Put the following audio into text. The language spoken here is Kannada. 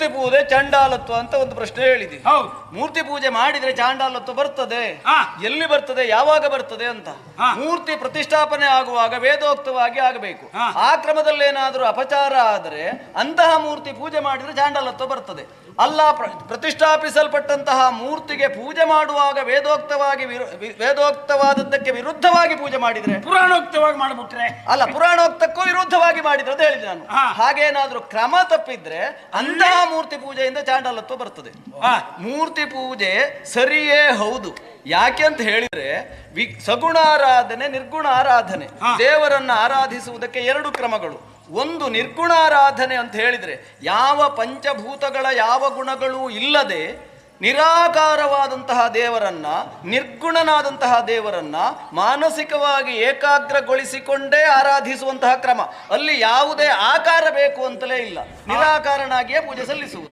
ಮೂರ್ತಿ ಪೂಜೆ ಚಂಡಾಲತ್ವ ಅಂತ ಒಂದು ಪ್ರಶ್ನೆ ಹೇಳಿದೆ. ಹೌದು. ಮೂರ್ತಿ ಪೂಜೆ ಮಾಡಿದ್ರೆ ಚಾಂಡಾಲತ್ತು ಬರ್ತದೆ. ಎಲ್ಲಿ ಬರ್ತದೆ ಯಾವಾಗ ಬರ್ತದೆ ಅಂತ. ಮೂರ್ತಿ ಪ್ರತಿಷ್ಠಾಪನೆ ಆಗುವಾಗ ವೇದೋಕ್ತವಾಗಿ ಆಗಬೇಕು. ಆ ಕ್ರಮದಲ್ಲಿ ಏನಾದರೂ ಅಪಚಾರ ಆದರೆ ಅಂತಹ ಮೂರ್ತಿ ಪೂಜೆ ಮಾಡಿದ್ರೆ ಚಾಂಡಾಲತ್ವ ಬರ್ತದೆ ಅಲ್ಲ ಪ್ರ- ಪ್ರತಿಷ್ಠಾಪಿಸಲ್ಪಟ್ಟಂತಹ ಮೂರ್ತಿಗೆ ಪೂಜೆ ಮಾಡುವಾಗ ವೇದೋಕ್ತವಾಗಿ ವಿರು- ವಿ- ವೇದೋಕ್ತವಾದದ್ದಕ್ಕೆ ವಿರುದ್ಧವಾಗಿ ಪೂಜೆ ಮಾಡಿದ್ರೆ ಪುರಾಣೋಕ್ತವಾಗಿ ಮಾಡ್ಬಿಟ್ರೆ ಅಲ್ಲ ಪುರಾಣೋಕ್ತಕ್ಕೂ ವಿರುದ್ಧವಾಗಿ ಮಾಡಿದ್ರೆ ಅಂತ ಹೇಳಿದೆ ನಾನು. ಹಾಗೇನಾದ್ರೂ ಕ್ರಮ ತಪ್ಪಿದ್ರೆ ಅಂತಹ ಮೂರ್ತಿ ಪೂಜೆಯಿಂದ ಚಾಂಡಾಲತ್ವ ಬರ್ತದೆ. ಮೂರ್ತಿ ಪೂಜೆ ಸರಿಯೇ ಹೌದು. ಯಾಕೆ ಅಂತ ಹೇಳಿದ್ರೆ ವಿ ಸಗುಣಾರಾಧನೆ ನಿರ್ಗುಣ ಆರಾಧನೆ. ದೇವರನ್ನ ಆರಾಧಿಸುವುದಕ್ಕೆ ಎರಡು ಕ್ರಮಗಳು. ಒಂದು ನಿರ್ಗುಣಾರಾಧನೆ ಅಂತ ಹೇಳಿದ್ರೆ ಯಾವ ಪಂಚಭೂತಗಳ ಯಾವ ಗುಣಗಳೂ ಇಲ್ಲದೆ ನಿರಾಕಾರವಾದಂತಹ ದೇವರನ್ನ ನಿರ್ಗುಣನಾದಂತಹ ದೇವರನ್ನ ಮಾನಸಿಕವಾಗಿ ಏಕಾಗ್ರಗೊಳಿಸಿಕೊಂಡೇ ಆರಾಧಿಸುವಂತಹ ಕ್ರಮ. ಅಲ್ಲಿ ಯಾವುದೇ ಆಕಾರ ಬೇಕು ಅಂತಲೇ ಇಲ್ಲ. ನಿರಾಕಾರನಾಗಿಯೇ ಪೂಜೆ ಸಲ್ಲಿಸುವುದು.